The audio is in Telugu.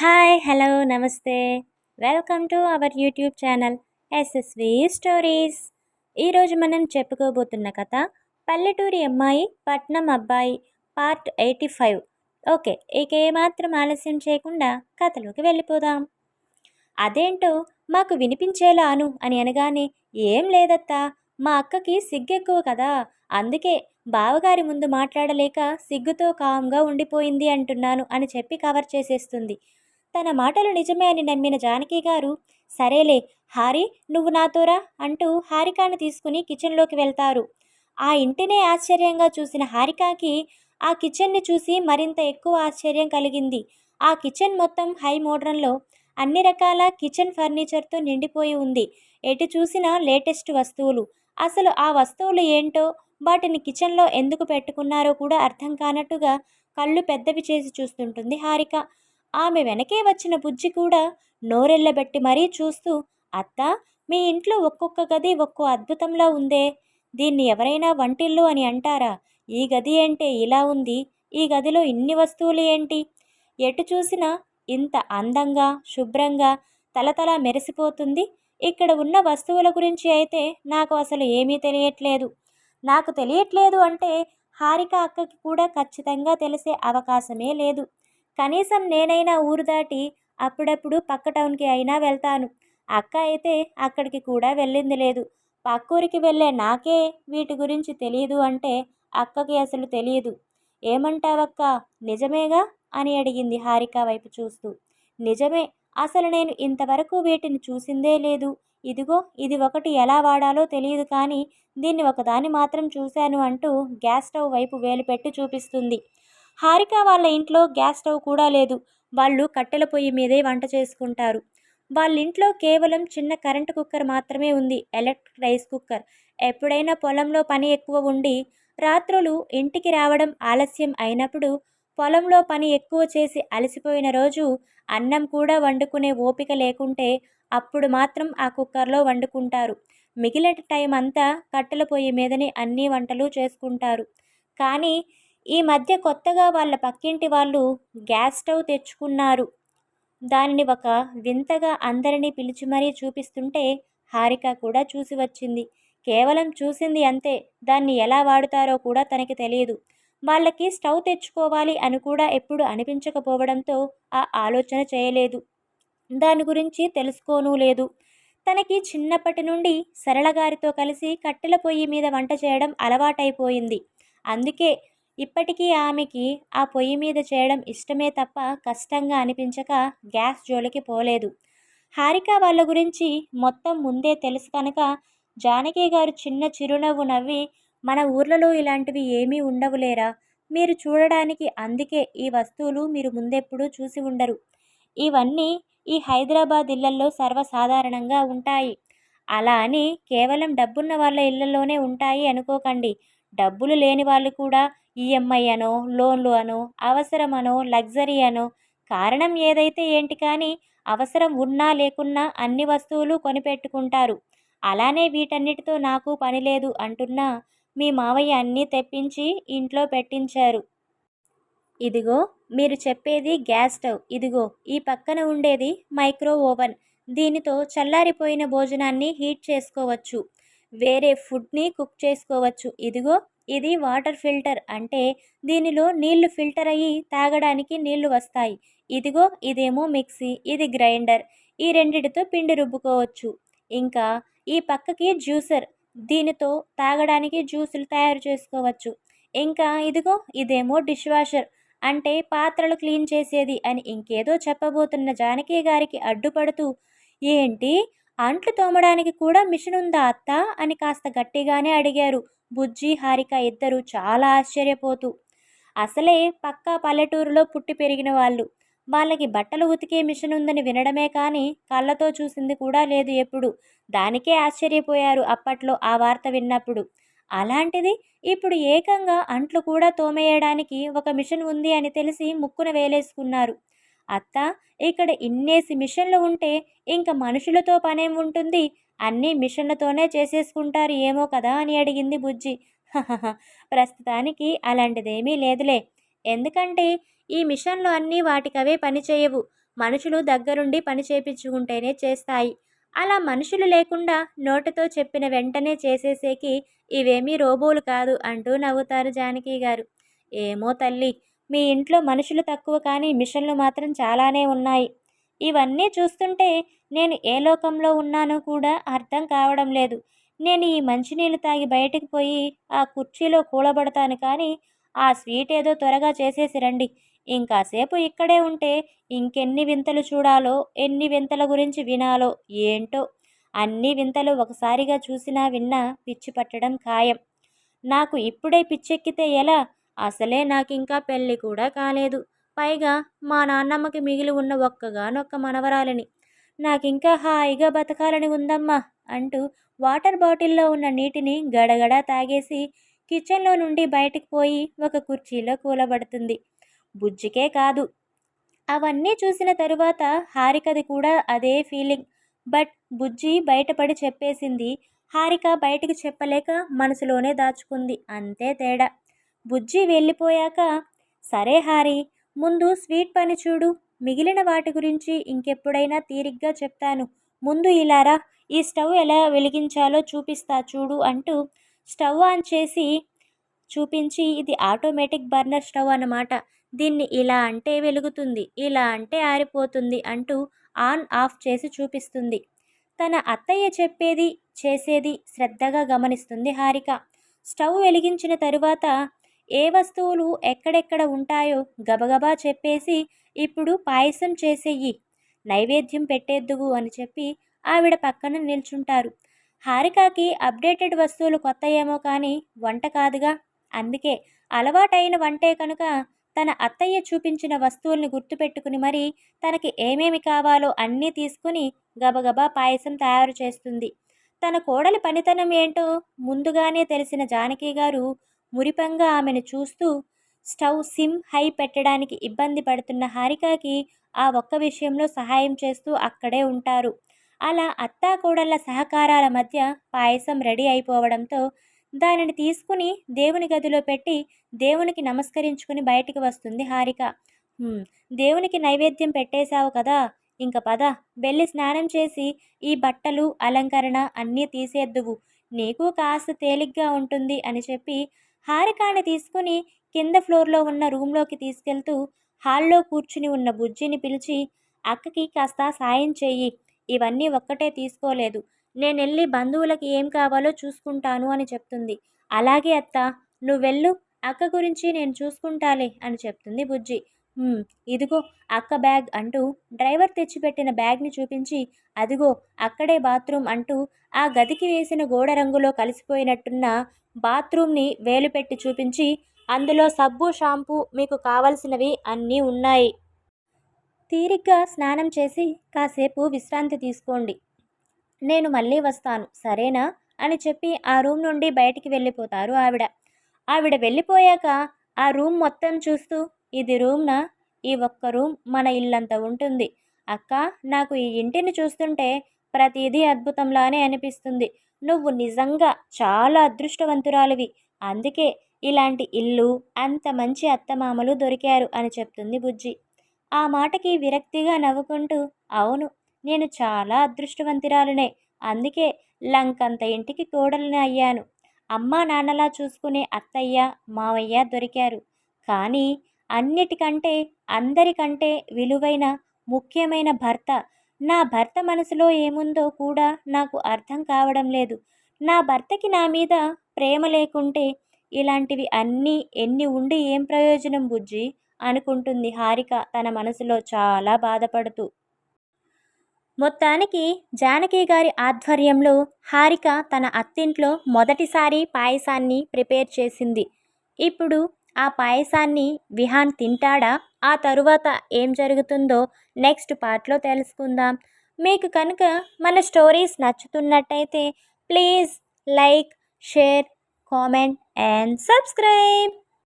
హాయ్ హలో నమస్తే. Welcome to our YouTube channel SSV stories. ఈరోజు మనం చెప్పుకోబోతున్న కథ పల్లెటూరి అమ్మాయి పట్నం అబ్బాయి పార్ట్ ఎయిటీ ఫైవ్. ఓకే ఇక ఏమాత్రం ఆలస్యం చేయకుండా కథలోకి వెళ్ళిపోదాం. అదేంటో మాకు వినిపించేలాను అని అనగానే ఏం లేదత్తా మా అక్కకి సిగ్గెక్కువ కదా అందుకే బావగారి ముందు మాట్లాడలేక సిగ్గుతో కామ్గా ఉండిపోయింది అంటున్నాను అని చెప్పి కవర్ చేసేస్తుంది. తన మాటలు నిజమే అని నమ్మిన జానకి గారు సరేలే హారి నువ్వు నాతోరా అంటూ హారికాను తీసుకుని కిచెన్లోకి వెళ్తారు. ఆ ఇంటినే ఆశ్చర్యంగా చూసిన హారికాకి ఆ కిచెన్ని చూసి మరింత ఎక్కువ ఆశ్చర్యం కలిగింది. ఆ కిచెన్ మొత్తం హై మోడ్రన్లో అన్ని రకాల కిచెన్ ఫర్నిచర్తో నిండిపోయి ఉంది. ఎటు చూసినా లేటెస్ట్ వస్తువులు. అసలు ఆ వస్తువులు ఏంటో వాటిని కిచెన్లో ఎందుకు పెట్టుకున్నారో కూడా అర్థం కానట్టుగా కళ్ళు పెద్దవి చేసి చూస్తుంటుంది హారిక. ఆమె వెనకే వచ్చిన బుజ్జి కూడా నోరెళ్ళబెట్టి మరీ చూస్తూ అత్త మీ ఇంట్లో ఒక్కొక్క గది ఒక్కో అద్భుతంలా ఉందే. దీన్ని ఎవరైనా వంటిల్లు అని అంటారా? ఈ గది ఏంటే ఇలా ఉంది. ఈ గదిలో ఇన్ని వస్తువులు ఏంటి? ఎటు చూసినా ఇంత అందంగా శుభ్రంగా తలతలా మెరిసిపోతుంది. ఇక్కడ ఉన్న వస్తువుల గురించి అయితే నాకు అసలు ఏమీ తెలియట్లేదు. నాకు తెలియట్లేదు అంటే హారిక అక్కకి కూడా ఖచ్చితంగా తెలిసే అవకాశమే లేదు. కనీసం నేనైనా ఊరు దాటి అప్పుడప్పుడు పక్క టౌన్కి అయినా వెళ్తాను. అక్క అయితే అక్కడికి కూడా వెళ్ళింది లేదు. పక్కూరికి వెళ్ళే నాకే వీటి గురించి తెలియదు అంటే అక్కకి అసలు తెలియదు ఏమంటావక్క? నిజమేగా? అని అడిగింది హారిక వైపు చూస్తూ. నిజమే. అసలు నేను ఇంతవరకు వీటిని చూసిందే లేదు. ఇదిగో ఇది ఒకటి ఎలా వాడాలో తెలియదు కానీ దీన్ని ఒకదాన్ని మాత్రం చూశాను అంటూ గ్యాస్ స్టవ్ వైపు వేలు పెట్టి చూపిస్తుంది. హారిక వాళ్ళ ఇంట్లో గ్యాస్ స్టవ్ కూడా లేదు. వాళ్ళు కట్టెల పొయ్యి మీదే వంట చేసుకుంటారు. వాళ్ళ ఇంట్లో కేవలం చిన్న కరెంటు కుక్కర్ మాత్రమే ఉంది. Electric rice cooker. ఎప్పుడైనా పొలంలో పని ఎక్కువ ఉండి రాత్రులు ఇంటికి రావడం ఆలస్యం అయినప్పుడు పొలంలో పని ఎక్కువ చేసి అలసిపోయిన రోజు అన్నం కూడా వండుకునే ఓపిక లేకుంటే అప్పుడు మాత్రం ఆ కుక్కర్లో వండుకుంటారు. మిగిలిన టైం అంతా కట్టెల పొయ్యి మీదనే అన్ని వంటలు చేసుకుంటారు. కానీ ఈ మధ్య కొత్తగా వాళ్ళ పక్కింటి వాళ్ళు గ్యాస్ స్టవ్ తెచ్చుకున్నారు. దానిని ఒక వింతగా అందరినీ పిలిచి మరీ చూపిస్తుంటే హారిక కూడా చూసి వచ్చింది. కేవలం చూసింది అంతే. దాన్ని ఎలా వాడుతారో కూడా తనకి తెలియదు. వాళ్ళకి స్టవ్ తెచ్చుకోవాలి అని కూడా ఎప్పుడు అనిపించకపోవడంతో ఆ ఆలోచన చేయలేదు. దాని గురించి తెలుసుకోనూ లేదు. తనకి చిన్నప్పటి నుండి సరళగారితో కలిసి కట్టెల పొయ్యి మీద వంట చేయడం అలవాటైపోయింది. అందుకే ఇప్పటికీ ఆమెకి ఆ పొయ్యి మీద చేయడం ఇష్టమే తప్ప కష్టంగా అనిపించక గ్యాస్ జోలికి పోలేదు. హారిక వాళ్ళ గురించి మొత్తం ముందే తెలుసు కనుక జానకి గారు చిన్న చిరునవ్వు నవ్వి మన ఊర్లలో ఇలాంటివి ఏమీ ఉండవులేరా మీరు చూడడానికి అందుకే ఈ వస్తువులు మీరు ముందెప్పుడూ చూసి ఉండరు. ఇవన్నీ ఈ హైదరాబాద్ ఇళ్ళల్లో సర్వసాధారణంగా ఉంటాయి. అలా అని కేవలం డబ్బున్న వాళ్ళ ఇళ్ళలోనే ఉంటాయి అనుకోకండి. డబ్బులు లేని వాళ్ళు కూడా ఈఎంఐ అనో లోన్లు అనో అవసరం అనో లగ్జరీ అనో కారణం ఏదైతే ఏంటి కానీ అవసరం ఉన్నా లేకున్నా అన్ని వస్తువులు కొనిపెట్టుకుంటారు. అలానే వీటన్నిటితో నాకు పని లేదు అంటున్నా మీ మావయ్య అన్నీ తెప్పించి ఇంట్లో పెట్టించారు. ఇదిగో మీరు చెప్పేది గ్యాస్ స్టవ్. ఇదిగో ఈ పక్కన ఉండేది మైక్రో ఓవెన్. దీనితో చల్లారిపోయిన భోజనాన్ని హీట్ చేసుకోవచ్చు. వేరే ఫుడ్ని కుక్ చేసుకోవచ్చు. ఇదిగో ఇది వాటర్ ఫిల్టర్ అంటే దీనిలో నీళ్ళు ఫిల్టర్ అయ్యి తాగడానికి నీళ్ళు వస్తాయి. ఇదిగో ఇదేమో మిక్సీ ఇది గ్రైండర్. ఈ రెండిటితో పిండి రుబ్బుకోవచ్చు. ఇంకా ఈ పక్కకి జ్యూసర్. దీనితో తాగడానికి జ్యూసులు తయారు చేసుకోవచ్చు. ఇంకా ఇదిగో ఇదేమో డిష్ వాషర్. అంటే పాత్రలు క్లీన్ చేసేది అని ఇంకేదో చెప్పబోతున్న జానకి గారికి అడ్డుపడుతూ ఏంటి? అంట్లు తోమడానికి కూడా మిషన్ ఉందా అత్త? అని కాస్త గట్టిగానే అడిగారు. బుజ్జి హారిక ఇద్దరు చాలా ఆశ్చర్యపోతూ అసలే పక్కా పల్లెటూరులో పుట్టి పెరిగిన వాళ్ళు. వాళ్ళకి బట్టలు ఉతికే మిషన్ ఉందని వినడమే కానీ కళ్ళతో చూసింది కూడా లేదు ఎప్పుడు. దానికే ఆశ్చర్యపోయారు అప్పట్లో ఆ వార్త విన్నప్పుడు. అలాంటిది ఇప్పుడు ఏకంగా అంట్లు కూడా తోమేయడానికి ఒక మిషన్ ఉంది అని తెలిసి ముక్కున వేలేసుకున్నారు. అత్త ఇక్కడ ఇన్నేసి మిషన్లు ఉంటే ఇంకా మనుషులతో పనేం ఉంటుంది? అన్నీ మిషన్లతోనే చేసేసుకుంటారు ఏమో కదా అని అడిగింది బుజ్జి. ప్రస్తుతానికి అలాంటిదేమీ లేదులే. ఎందుకంటే ఈ మిషన్లు అన్నీ వాటికవే పనిచేయవు మనుషులు దగ్గరుండి పని చేపించుకుంటేనే చేస్తాయి. అలా మనుషులు లేకుండా నోటితో చెప్పిన వెంటనే చేసేసేకి ఇవేమీ రోబోలు కాదు అంటూ నవ్వుతారు జానకి గారు. ఏమో తల్లి మీ ఇంట్లో మనుషులు తక్కువ కానీ మిషన్లు మాత్రం చాలానే ఉన్నాయి. ఇవన్నీ చూస్తుంటే నేను ఏ లోకంలో ఉన్నానో కూడా అర్థం కావడం లేదు. నేను ఈ మంచినీళ్ళు తాగి బయటికి పోయి ఆ కుర్చీలో కూలబడతాను కానీ ఆ స్వీట్ ఏదో త్వరగా చేసేసి రండి. ఇంకాసేపు ఇక్కడే ఉంటే ఇంకెన్ని వింతలు చూడాలో ఎన్ని వింతల గురించి వినాలో ఏంటో అన్ని వింతలు ఒకసారిగా చూసినా విన్నా పిచ్చి పట్టడం ఖాయం. నాకు ఇప్పుడే పిచ్చెక్కితే ఎలా? అసలే నాకు ఇంకా పెళ్ళి కూడా కాలేదు. పైగా మా నాన్నమ్మకి మిగిలి ఉన్న ఒక్కగానొక్క మనవరాలిని. నాకింకా హాయిగా బతకాలని ఉందమ్మా అంటూ వాటర్ బాటిల్లో ఉన్న నీటిని గడగడ తాగేసి కిచెన్లో నుండి బయటకు పోయి ఒక కుర్చీలో కూలబడుతుంది. బుజ్జికే కాదు. అవన్నీ చూసిన తరువాత హారికది కూడా అదే ఫీలింగ్. బట్ బుజ్జి బయటపడి చెప్పేసింది హారిక బయటికి చెప్పలేక మనసులోనే దాచుకుంది. అంతే తేడా. బుజ్జి వెళ్ళిపోయాక సరే హారి ముందు స్వీట్ పని చూడు. మిగిలిన వాటి గురించి ఇంకెప్పుడైనా తీరిగ్గా చెప్తాను. ముందు ఇలారా ఈ స్టవ్ ఎలా వెలిగించాలో చూపిస్తా చూడు అంటూ స్టవ్ ఆన్ చేసి చూపించి ఇది ఆటోమేటిక్ బర్నర్ స్టవ్ అన్నమాట. దీన్ని ఇలా అంటే వెలుగుతుంది ఇలా అంటే ఆరిపోతుంది అంటూ ఆన్ ఆఫ్ చేసి చూపిస్తుంది. తన అత్తయ్య చెప్పేది చేసేది శ్రద్ధగా గమనిస్తుంది హారిక. స్టవ్ వెలిగించిన తరువాత ఏ వస్తువులు ఎక్కడెక్కడ ఉంటాయో గబగబా చెప్పేసి ఇప్పుడు పాయసం చేసేయి నైవేద్యం పెట్టేద్దువు అని చెప్పి ఆవిడ పక్కన నిల్చుంటారు. హారికకి అప్డేటెడ్ వస్తువులు కొత్త ఏమో కానీ వంట కాదుగా. అందుకే అలవాటైన వంటే కనుక తన అత్తయ్య చూపించిన వస్తువుల్ని గుర్తుపెట్టుకుని మరి తనకి ఏమేమి కావాలో అన్నీ తీసుకుని గబగబా పాయసం తయారు చేస్తుంది. తన కోడలి పనితనం ఏంటో ముందుగానే తెలిసిన జానకి గారు మురిపంగా ఆమెను చూస్తూ స్టవ్ సిమ్ హై పెట్టడానికి ఇబ్బంది పడుతున్న హారికకి ఆ ఒక్క విషయంలో సహాయం చేస్తూ అక్కడే ఉంటారు. అలా అత్తా కోడళ్ళ సహకారాల మధ్య పాయసం రెడీ అయిపోవడంతో దానిని తీసుకుని దేవుని గదిలో పెట్టి దేవునికి నమస్కరించుకుని బయటికి వస్తుంది హారిక. దేవునికి నైవేద్యం పెట్టేశావు కదా ఇంక పద వెళ్ళి స్నానం చేసి ఈ బట్టలు అలంకరణ అన్నీ తీసేద్దువు. నీకు కాస్త తేలిగ్గా ఉంటుంది అని చెప్పి హారికాని తీసుకుని కింద ఫ్లోర్లో ఉన్న రూమ్లోకి తీసుకెళ్తూ హాల్లో కూర్చుని ఉన్న బుజ్జిని పిలిచి అక్కకి కాస్త సాయం చేయి ఇవన్నీ ఒక్కటే తీసుకోలేదు. నేను వెళ్ళి బంధువులకి ఏం కావాలో చూసుకుంటాను అని చెప్తుంది. అలాగే అత్త నువ్వెళ్ళు. అక్క గురించి నేను చూసుకుంటాలే అని చెప్తుంది బుజ్జి. ఇదిగో అక్క బ్యాగ్ అంటూ డ్రైవర్ తెచ్చిపెట్టిన బ్యాగ్ని చూపించి అదిగో అక్కడే బాత్రూమ్ అంటూ ఆ గదికి వేసిన గోడ రంగులో కలిసిపోయినట్టున్న బాత్రూమ్ని వేలు పెట్టి చూపించి అందులో సబ్బు షాంపూ మీకు కావలసినవి అన్నీ ఉన్నాయి. తీరిగ్గా స్నానం చేసి కాసేపు విశ్రాంతి తీసుకోండి. నేను మళ్ళీ వస్తాను సరేనా? అని చెప్పి ఆ రూమ్ నుండి బయటికి వెళ్ళిపోతారు ఆవిడ. ఆవిడ వెళ్ళిపోయాక ఆ రూమ్ మొత్తం చూస్తూ ఇది రూమ్నా? ఈ ఒక్క రూమ్ మన ఇల్లంత ఉంటుంది. అక్క నాకు ఈ ఇంటిని చూస్తుంటే ప్రతిదీ అద్భుతంలానే అనిపిస్తుంది. నువ్వు నిజంగా చాలా అదృష్టవంతురాలివి. అందుకే ఇలాంటి ఇల్లు అంత మంచి అత్తమామలు దొరికారు అని చెప్తుంది బుజ్జి. ఆ మాటకి విరక్తిగా నవ్వుకుంటూ అవును నేను చాలా అదృష్టవంతురాలునే. అందుకే లంకంత ఇంటికి కోడలిని అయ్యాను. అమ్మా నాన్నలా చూసుకునే అత్తయ్య మావయ్య దొరికారు. కానీ అన్నిటికంటే అందరికంటే విలువైన ముఖ్యమైన భర్త నా భర్త మనసులో ఏముందో కూడా నాకు అర్థం కావడం లేదు. నా భర్తకి నా మీద ప్రేమ లేకుంటే ఇలాంటివి అన్నీ ఎన్ని ఉండి ఏం ప్రయోజనం బుజ్జి? అనుకుంటుంది హారిక తన మనసులో చాలా బాధపడుతూ. మొత్తానికి జానకి గారి ఆధ్వర్యంలో హారిక తన అత్తింట్లో మొదటిసారి పాయసాన్ని ప్రిపేర్ చేసింది. ఇప్పుడు ఆ పాయసాన్ని విహాన్ తింటాడా? ఆ తరువాత ఏం జరుగుతుందో నెక్స్ట్ పార్ట్లో తెలుసుకుందాం. మీకు కనుక మన stories నచ్చుతున్నట్టయితే please like share comment and subscribe.